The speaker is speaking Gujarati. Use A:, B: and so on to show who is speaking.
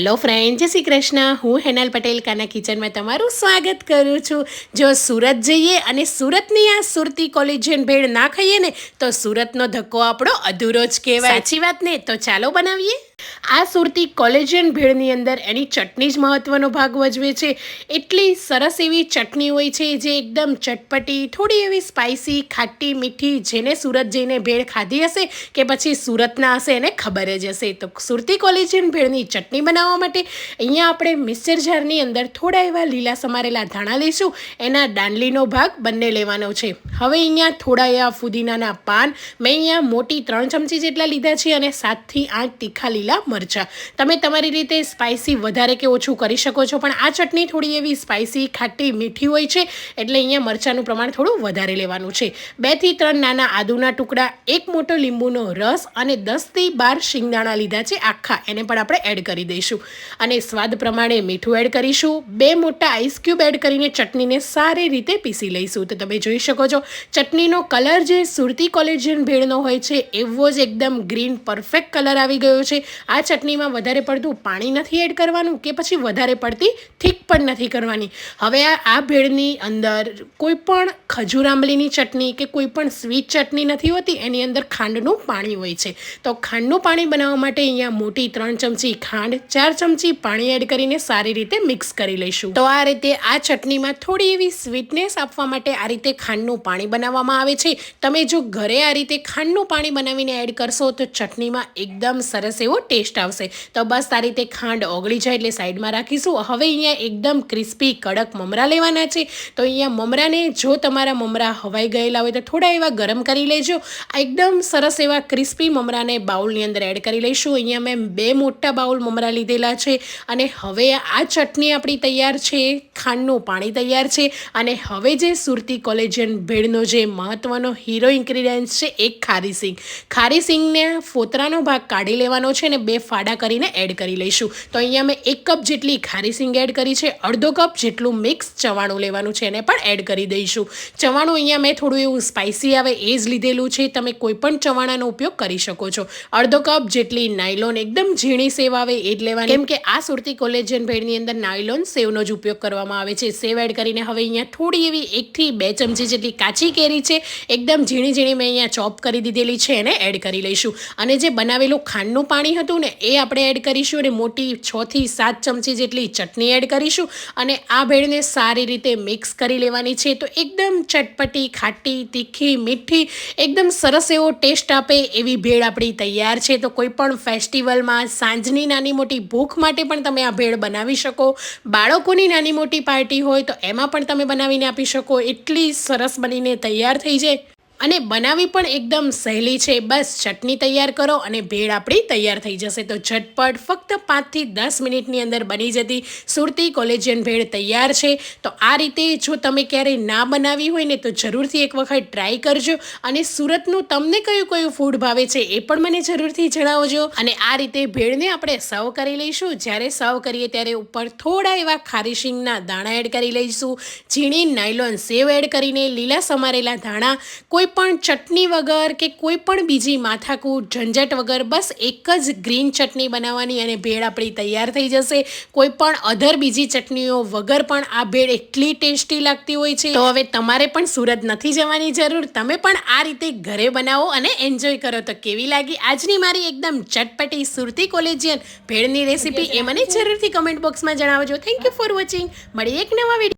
A: હેલો ફ્રેન્ડ, જય શ્રી કૃષ્ણ. હું હેનલ પટેલ, કાના કિચનમાં તમારું સ્વાગત કરું છું. જો સુરત જઈએ અને સુરતની આ સુરતી કોલેજિયન ભેળ ના ખાઈએ ને, તો સુરતનો ધક્કો આપણો અધૂરો જ કહેવાય. સાચી વાત ને. તો ચાલો બનાવીએ. આ સુરતી કોલેજિયન ભેળની અંદર એની ચટણી જ મહત્વનો ભાગ ભજવે છે. એટલી સરસ એવી ચટણી હોય છે જે એકદમ ચટપટી, થોડી એવી સ્પાઇસી ખાટી, મીઠી જેને સુરત જઈને ભેળ ખાધી હશે કે પછી સુરતના હશે એને ખબર જ હશે. તો સુરતી કોલેજિયન ભેળની ચટણી બનાવવા માટે અહીંયા આપણે મિક્સર જારની અંદર થોડા એવા લીલા સમારેલા ધાણા લઈશું. એના દાંડલીનો ભાગ બંને લેવાનો છે. હવે અહીંયા થોડા એવા ફુદીનાના પાન. મેં અહીંયા મોટી ત્રણ ચમચી જેટલા લીધા છે અને સાતથી આઠ તીખા લીલા મરચાં. તમે તમારી રીતે સ્પાઇસી વધારે કે ઓછું કરી શકો છો, પણ આ ચટણી થોડી એવી સ્પાઇસી ખાટી, મીઠી હોય છે, એટલે અહીંયા મરચાંનું પ્રમાણ થોડું વધારે લેવાનું છે. બેથી ત્રણ નાના આદુના ટુકડા, એક મોટો લીંબુનો રસ અને દસથી બાર શિંગદાણા લીધા છે આખા, એને પણ આપણે એડ કરી દઈશું. અને સ્વાદ પ્રમાણે મીઠું એડ કરીશું. બે મોટા આઈસ ક્યુબ એડ કરીને ચટણીને સારી રીતે પીસી લઈશું. તો તમે જોઈ શકો છો, ચટણીનો કલર જે સુરતી કોલેજિયન ભેળનો હોય છે, એવો જ એકદમ ગ્રીન પરફેક્ટ કલર આવી ગયો છે. આ ચટણીમાં વધારે પડતું પાણી નથી એડ કરવાનું કે પછી વધારે પડતી થીક પણ નથી કરવાની. હવે આ ભેળની અંદર કોઈ પણ ખજૂર આંબલીની ચટણી કે કોઈ પણ સ્વીટ ચટણી નથી હોતી, એની અંદર ખાંડનું પાણી હોય છે. તો ખાંડનું પાણી બનાવવા માટે અહીંયા મોટી ત્રણ ચમચી ખાંડ, ચાર ચમચી પાણી એડ કરીને સારી રીતે મિક્સ કરી લઈશું. તો આ રીતે આ ચટણીમાં થોડી એવી સ્વીટનેસ આપવા માટે આ રીતે ખાંડનું પાણી બનાવવામાં આવે છે. તમે જો ઘરે આ રીતે ખાંડનું પાણી બનાવીને એડ કરશો તો ચટણીમાં એકદમ સરસ એવો ટેસ્ટ આવશે. તો બસ આ રીતે ખાંડ ઓગળી જાય એટલે સાઈડમાં રાખીશું. હવે અહીંયા એકદમ ક્રિસ્પી કડક મમરા લેવાના છે. તો અહીંયા મમરાને જો તમારા મમરા હવાઈ ગયેલા હોય તો થોડા એવા ગરમ કરી લેજો. એકદમ સરસ એવા ક્રિસ્પી મમરાને બાઉલની અંદર એડ કરી લઈશું. અહીંયા મેં બે મોટા બાઉલ મમરા લીધેલા છે અને હવે આ ચટણી આપણી તૈયાર છે. ખાંડનું પાણી તૈયાર છે. અને હવે જે સુરતી કોલેજિયન ભેળનો જે મહત્વનો હીરો ઇન્ગ્રીડિયન્ટ છે એક ખારી સિંગ. ખારી સિંગને ફોતરાનો ભાગ કાઢી લેવાનો છે અને બે ફાડા કરીને એડ કરી લઈશું. તો અહીંયા મેં એક કપ જેટલી ખારી સિંગ એડ કરી છે, અડધો કપ જેટલું મિક્સ ચવાણું લેવાનું છે એને પણ એડ કરી દઈશું. ચવાણું અહીંયા મેં થોડું એવું સ્પાઇસી આવે એ જ લીધેલું છે, તમે કોઈપણ ચવાણાનો ઉપયોગ કરી શકો છો. અડધો કપ જેટલી નાયલોન એકદમ ઝીણી સેવ આવે એ જ લેવાની. કેમ કે આ સુરતી કોલેજિયન ભેળની અંદર નાયલોન સેવનો જ ઉપયોગ કરવામાં આવે છે. સેવ એડ કરીને હવે અહીંયા થોડી એવી એકથી બે ચમચી જેટલી કાચી કેરી છે, એકદમ ઝીણી ઝીણી મેં અહીંયા ચોપ કરી દીધેલી છે, એને એડ કરી લઈશું. અને જે બનાવેલું ખાંડનું પાણી હતું ને, એ આપણે એડ કરીશું અને મોટી છથી સાત ચમચી જેટલી ચટણી એડ કરીશું અને આ ભેળને સારી રીતે મિક્સ કરી લેવાની છે. તો એકદમ ચટપટી, ખાટી, તીખી, મીઠી, એકદમ સરસ એવો ટેસ્ટ આપે એવી ભેળ આપણી તૈયાર છે. તો કોઈ પણ ફેસ્ટિવલમાં સાંજની નાની મોટી ભૂખ માટે પણ તમે આ ભેળ બનાવી શકો. બાળકોની નાની મોટી પાર્ટી હોય તો એમાં પણ તમે બનાવીને આપી શકો. એટલી સરસ બનીને તૈયાર થઈ જાય. અને બનાવવી પણ એકદમ સહેલી છે. બસ ચટણી તૈયાર કરો અને ભેળ આપણી તૈયાર થઈ જશે. તો ઝટપટ ફક્ત પાંચથી દસ મિનિટની અંદર બની જતી સુરતી કોલેજિયન ભેળ તૈયાર છે. તો આ રીતે જો તમે ક્યારેય ના બનાવી હોય ને તો જરૂરથી એક વખત ટ્રાય કરજો. અને સુરતનું તમને કયું કયું ફૂડ ભાવે છે એ પણ મને જરૂરથી જણાવજો. અને આ રીતે ભેળને આપણે સર્વ કરી લઈશું. જ્યારે સર્વ કરીએ ત્યારે ઉપર થોડા એવા ખારીશિંગના દાણા એડ કરી લઈશું. ઝીણી નાયલોન સેવ એડ કરીને લીલા સમારેલા ધાણા કોઈ પણ ચટણી વગર કે કોઈ પણ બીજી માથાકૂટ, ઝંઝટ વગર બસ એક જ ગ્રીન ચટણી બનાવવાની અને ભેળ આપણી તૈયાર થઈ જશે. કોઈ પણ અધર બીજી ચટણીઓ વગર પણ આ ભેળ એટલી ટેસ્ટી લાગતી હોય છે. તો હવે તમારે પણ સુરત નથી જવાની જરૂર. તમે પણ આ રીતે ઘરે બનાવો અને એન્જોય કરો. તો કેવી લાગી આજની મારી એકદમ ચટપટી સુરતી કોલેજિયન ભેળની રેસીપી એ મને જરૂરથી કમેન્ટ બોક્સમાં જણાવજો. થેન્ક યુ ફોર વોચિંગ મળી એક નવા વીડિયો